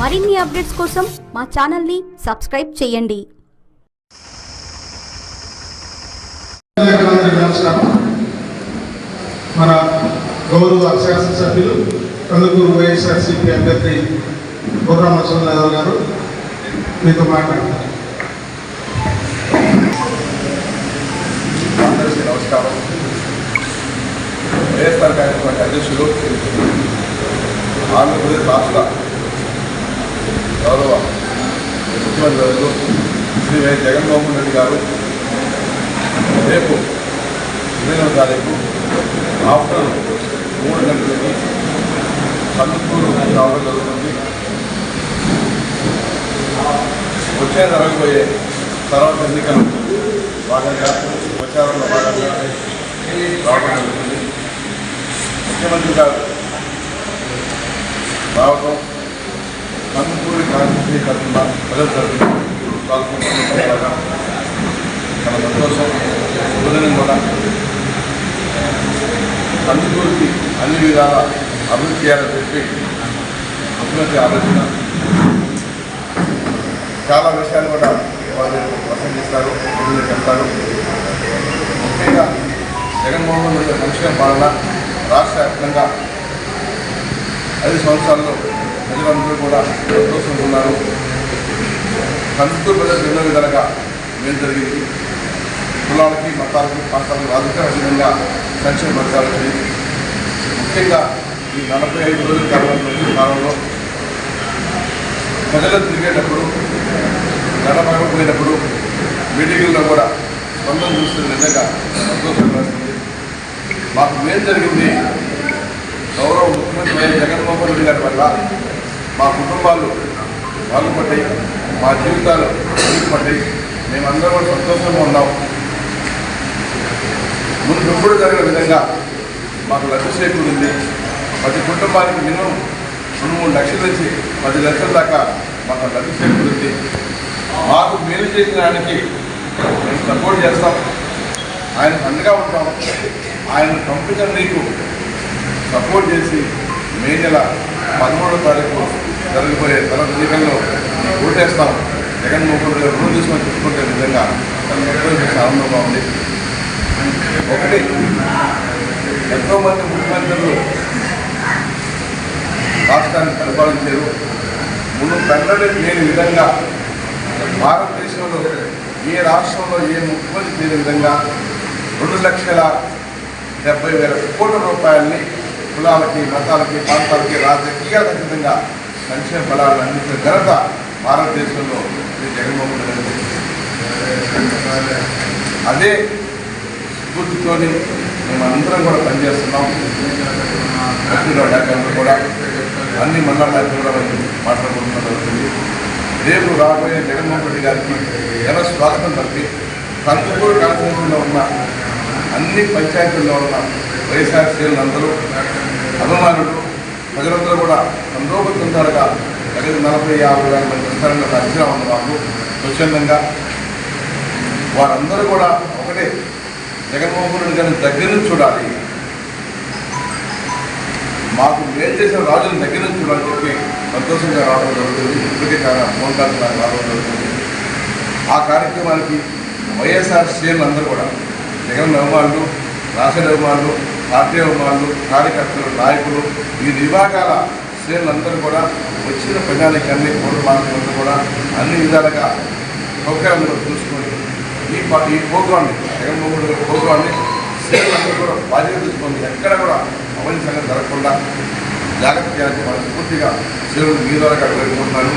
మరిన్ని అప్డేట్స్ కోసం మా ఛానల్ని సబ్స్క్రైబ్ చేయండి. మన గౌరవ శాసనసభ్యులు కందుకూరు వైఎస్ఆర్సీపీ అభ్యర్థి బుర్రా గారు మీతో మాట్లాడతారు అందరికీ నమస్కారం. వైఎస్ఆర్ అధ్యక్షులు ఆంధ్రప్రదేశ్ రాష్ట్ర గౌరవ ముఖ్యమంత్రి వర్యులు శ్రీ వైఎస్ జగన్మోహన్ రెడ్డి గారు రేపు ఎనిమిదవ తారీఖు ఆఫ్టర్ మూడు గంటలకి కందుకూరు రావడం జరుగుతుంది. వచ్చే జరగబోయే తర్వాత ఎన్నికలు భాగంగా ప్రచారంలో భాగంగా రావడం జరుగుతుంది. ముఖ్యమంత్రి గారు రావడం కందుకూరి కాంగ్రెస్ కాకుండా ప్రజల తరఫున పాల్గొనడం చాలా సంతోషం ఉదయం కూడా కందుకూరికి అన్ని విధాల అభివృద్ధి చేయాలని చెప్పి ముఖ్యమంత్రి ఆలోచన. చాలా విషయాలు కూడా వాళ్ళు ప్రసంగిస్తారు ముందుకు చెప్తారు. ముఖ్యంగా జగన్మోహన్ రెడ్డి సంక్షేమ పాలన రాష్ట్ర వ్యాప్తంగా ఐదు సంవత్సరాల్లో ప్రజలందరూ కూడా సంతోషంగా ఉన్నారు. కందుకూరు ప్రజలకు ఎన్నో విధాలుగా మేలు జరిగింది. కులాలకి మతాలకి ప్రాంతాలకు రాజకీయ విధంగా సంక్షేమ పథకాలు ముఖ్యంగా ఈ నలభై ఐదు రోజుల కాలంలో కాలంలో ప్రజలు తిరిగేటప్పుడు నడపకపోయినప్పుడు మీటింగుల్లో కూడా స్పందన చూస్తున్న నిజంగా సంతోషం వేస్తుంది మాకు మేలు జరిగింది గౌరవ ముఖ్యమంత్రి జగన్మోహన్ రెడ్డి గారి వల్ల. మా కుటుంబాలు బాగుపడ్డాయి మా జీవితాలు బాగుపడ్డాయి మేమందరం కూడా సంతోషంగా ఉన్నాం. ముందు ఎప్పుడు జరిగిన విధంగా మాకు లబ్ధి చేకూరింది ప్రతి కుటుంబానికి మినిమం రెండు మూడు లక్షల నుంచి పది లక్షల దాకా మాకు లబ్ధి చేకూరింది మాకు మేలు చేసిన ఆయనకి మేము సపోర్ట్ చేస్తాం. ఆయన అండగా ఉంటాం. ఆయన కంపెనీ నీకు సపోర్ట్ చేసి మే నెల పదమూడో తారీఖు జరగబోయే తన ఎన్నికల్లో ఓటేస్తాం. జగన్మోహన్ రెడ్డి రుణం తీసుకొని చెప్పుకుంటే విధంగా తన సంతోషం ఆనందంగా ఉంది ఒకటి ఎంతోమంది ముఖ్యమంత్రులు రాష్ట్రాన్ని పరిపాలించారు. ముందు కన్నడ లేని విధంగా భారతదేశంలో ఏ రాష్ట్రంలో ఏ ముఖ్యమంత్రి లేని విధంగా రెండు లక్షల డెబ్బై వేల కోట్ల రూపాయలని కులాలకి మతాలకి ప్రాంతాలకి రాజకీయాల విధంగా సంక్షేమ ఫలాలను అందించిన ఘనత భారతదేశంలో శ్రీ జగన్మోహన్ రెడ్డి అదే స్ఫూర్తితోని మేమందరం కూడా పనిచేస్తున్నాం. భక్తిలో డాక్టర్లు కూడా అన్ని మండలాలు కూడా మాట్లాడుకుంటున్న జరుగుతుంది రేపు రాబోయే జగన్మోహన్ రెడ్డి గారికి ఎలా స్వాగతం తప్పి కందుకూరు కాన్స్టిట్యూన్సీలో ఉన్న అన్ని పంచాయతీల్లో ఉన్న వైఎస్ఆర్ శ్రేణులందరూ అభిమానులు ప్రజలందరూ కూడా సంతోషంగా దగ్గర నలభై యాభై వేల మంది వస్తారన్న అంచనా ఉంది మాకు స్వచ్ఛందంగా. వారందరూ కూడా ఒకటే జగన్మోహన్ రెడ్డి గారిని దగ్గర నుంచి చూడాలి. మాకు మేలు చేసిన రాజుని దగ్గర నుంచి చూడాలని చెప్పి సంతోషంగా రావడం జరుగుతుంది. ఇప్పటికే చాలా ఫోన్ కాల్ రావడం జరుగుతుంది. ఆ కార్యక్రమానికి వైఎస్ఆర్ శ్రేణులు అందరూ కూడా జగన్ అభిమానులు రాష్ట్ర అభిమానులు పార్టీ వాళ్ళు కార్యకర్తలు నాయకులు ఈ విభాగాల శ్రేణులందరూ కూడా వచ్చిన ప్రజానికాన్ని కోటి మార్కులందరూ కూడా అన్ని విధాలుగా ప్రోగ్రాంలో చూసుకొని ఈ ఈ ప్రోగ్రామ్ని జగన్మోహన్ రెడ్డి ప్రోగ్రామ్ని శ్రేణులందరూ కూడా బాధ్యత తీసుకొని ఎక్కడ కూడా అవినీతి సంగతి జరగకుండా జాగ్రత్త చేయాలని మనస్ఫూర్తిగా శ్రేణులు మీ ద్వారా వేడుకుంటున్నాను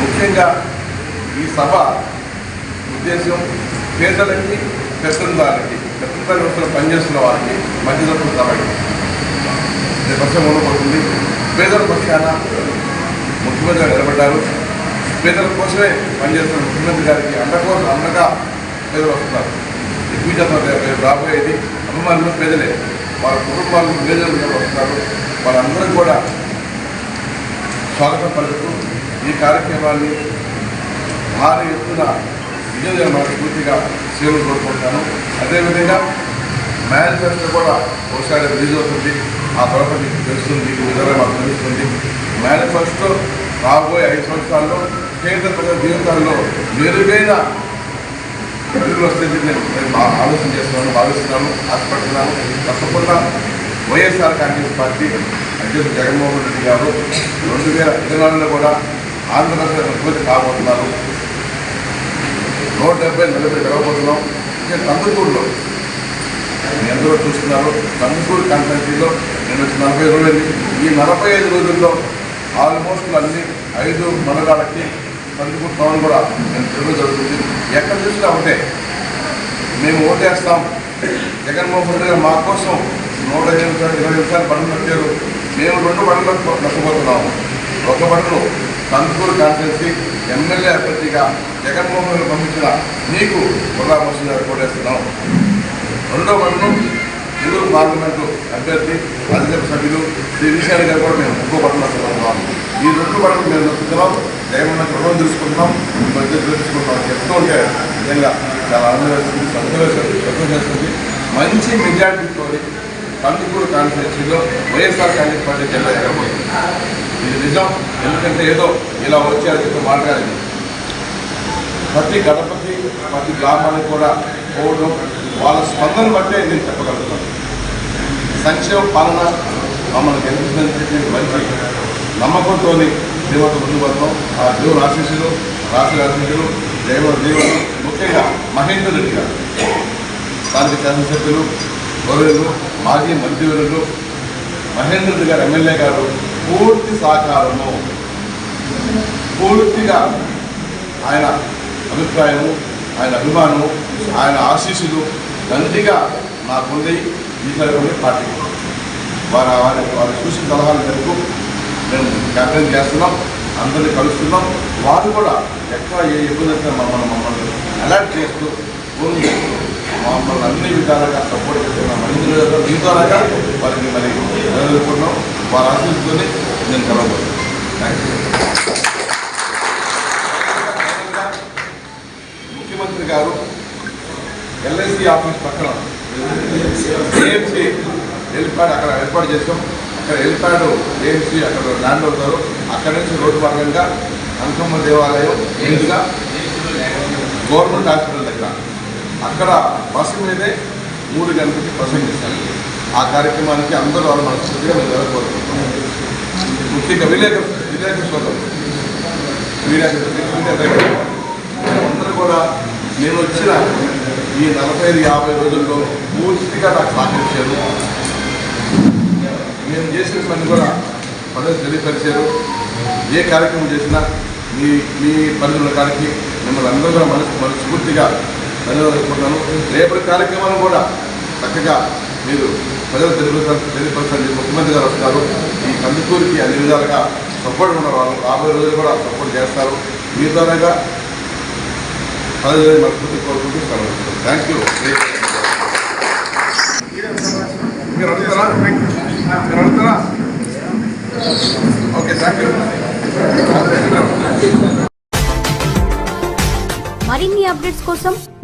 ముఖ్యంగా ఈ సభ ఉద్దేశం పేదలకి పెత్తందారులకి పెత్తందారి వ్యవస్థలో పనిచేస్తున్న వారికి మధ్యతరపు సభ ఇది. రేపు పేదల పక్షాన ముఖ్యమంత్రి నిలబడ్డారు. పేదల కోసమే పనిచేస్తున్న ముఖ్యమంత్రి గారికి అండకోసం అండగా పేదలు వస్తున్నారు. ఎక్కువ రాబోయేది అభిమానులు పేదలే. వాళ్ళ కుటుంబాలు పేదలు వస్తున్నారు. వాళ్ళందరూ కూడా స్వాగతం పలుకుతూ ఈ కార్యక్రమాన్ని భారీ ఎత్తున విజయం పూర్తిగా సేవలు కోరుకుంటాను అదేవిధంగా మేనిఫెస్టో కూడా ఒకసారి రిలీజ్ అవుతుంది. ఆ తర్వాత మీకు తెలుస్తుంది విధంగా మాకు తెలుస్తుంది. మేనిఫెస్టో రాబోయే ఐదు సంవత్సరాల్లో కేంద్ర ప్రజల జీవితాల్లో మెరుగైన ప్రజలు వస్తే నేను ఆలోచన చేస్తున్నాను భావిస్తున్నాను ఆశపడుతున్నాను. తప్పకుండా వైఎస్ఆర్ కాంగ్రెస్ పార్టీ అధ్యక్షుడు జగన్మోహన్ రెడ్డి గారు రెండు వేల ఇరవై నాలుగులో కూడా ఆంధ్రప్రదేశ్ ముఖ్యమంత్రి కాబోతున్నారు నూట డెబ్బై నలభై గెలవబోతున్నాం ఇంకా కందుకూరులో ఎందరో అందరూ చూస్తున్నారు కందుకూరు కాన్స్టెన్సీలో నేను వచ్చి నలభై రోజులు ఈ నలభై ఐదు రోజుల్లో ఆల్మోస్ట్ అన్ని ఐదు మండలాలకి కందుకూరు టౌన్ కూడా నేను తిరుగుతూ జరుగుతుంది. ఎక్కడ చూసినా ఒకటే. మేము ఓటేస్తాం. జగన్మోహన్ రెడ్డి గారు మా కోసం నూట ఇరవై నిమిషాలు ఇరవై నిమిషాలు బండ్లు పెట్టారు మేము రెండు బండ్లు నష్టపోతున్నాము ఒక బండ్లు కందుకూరు కాన్స్టెన్సీ ఎమ్మెల్యే అభ్యర్థిగా జగన్మోహన్ రెడ్డి పంపించిన నీకు బుర్రా మోసన్ గారు కోటేస్తున్నాం రెండో మనము నెల్లూరు పార్లమెంటు అభ్యర్థి రాజ్యసభ సభ్యులు శ్రీ విశాల్ గారు కూడా మేము ముగ్గు బట్టలు ఈ రెండు పనులు మేము నొప్పుతున్నాం జగన్మోహన్ రుణం తీసుకుంటున్నాం మధ్య తెలుసుకుంటున్నాం. చెప్తూ ఉంటే నిజంగా చాలా ఆనందం వేస్తుంది సంతోషం సంతోషం చేస్తుంది మంచి మెజార్టీతో కందుకూరు కాన్స్టిట్యూన్సీలో వైఎస్ఆర్ కాంగ్రెస్ పార్టీ జిల్లా జరగబోతుంది నిజం ఎందుకంటే ఏదో ఇలా వచ్చి చెప్పి మాట్లాడింది. ప్రతి గణపతి ప్రతి గ్రామానికి కూడా పోవడం వాళ్ళ స్పందన బట్టే నేను చెప్పగలుగుతాను. సంక్షేమ పాలన మమ్మల్ని గెలిపించినందుకు మంచి నమ్మకంతో దేవత ముందు వద్దాం ఆ దేవుడు ఆశీస్సులు రాష్ట్ర ఆశీస్సులు దేవ దేవుడు ముఖ్యంగా మహేందర్ రెడ్డి గారు. స్థానిక శాసనసభ్యులు గౌరవులు మాజీ మంత్రివర్యులు మహేందర్ రెడ్డి గారు ఎమ్మెల్యే గారు పూర్తి సహకారము. పూర్తిగా ఆయన అభిప్రాయము ఆయన అభిమానము ఆయన ఆశీస్సులు దండిగా నాకుంది ఈసారి పార్టీ. వారు వారి వారు చూసిన సలహాల మేరకు మేము క్యాంపెయిన్ చేస్తున్నాం అందరినీ కలుస్తున్నాం. వారు కూడా ఎక్కడ ఏ ఇబ్బంది వచ్చినా మమ్మల్ని మమ్మల్ని అలర్ట్ చేస్తూ ఫోన్ చేస్తూ మమ్మల్ని అన్ని విధాలుగా సపోర్ట్ చేస్తున్నాం మంది మీ ద్వారాగా వారికి మరి నిలదొక్కున్నాం. వారు ఆశించుకొని నేను కలవబోతున్నాను. థ్యాంక్ యూ ముఖ్యమంత్రి గారు ఎల్ఐసి ఆఫీస్ పక్కన ఏఎంసీ హెలిప్యాడ్ అక్కడ ఏర్పాటు చేసాం అక్కడ హెలిప్యాడ్ ఏఎంసీ అక్కడ ల్యాండ్ అవుతారు. అక్కడ నుంచి రోడ్డు మార్గంగా అంకమ్మ దేవాలయం ఎదురుగా గవర్నమెంట్ హాస్పిటల్ దగ్గర. అక్కడ బస్సు మీదే మూడు గంటలకి ప్రసంగిస్తాను ఆ కార్యక్రమానికి అందరూ వాళ్ళు మనస్ఫూర్తిగా మేము జరగబోతున్నాం ముఖ్యంగా విలేకరు విలేకరు సోదరులు అందరూ కూడా నేను వచ్చిన ఈ నలభై ఐదు యాభై రోజుల్లో పూర్తిగా నాకు సహకరించారు. నేను చేసిన పని కూడా పదవి తెలియపరిచారు. ఏ కార్యక్రమం చేసినా మీ మీ పరిధిలో కాడికి మిమ్మల్ని అందరూ కూడా మనసు మనస్ఫూర్తిగా ధన్యవాదాలు రేపటి కార్యక్రమాలు కూడా చక్కగా మీరు ప్రజలు తెలియపరచాలి తెలియపరచాలని ముఖ్యమంత్రి గారు వస్తారు ఈ కందుకూరికి అన్ని విధాలుగా సపోర్ట్ ఉన్న వాళ్ళు రాబోయే రోజులు కూడా సపోర్ట్ చేస్తారు. మీ ద్వారాగా ప్రజలు మనస్ఫూర్తి కోరుకుంటూ థ్యాంక్ యూ. మీరు అడుగుతారా? మీరు అడుగుతారా? Okay thank you. మరిన్ని అప్డేట్స్ కోసం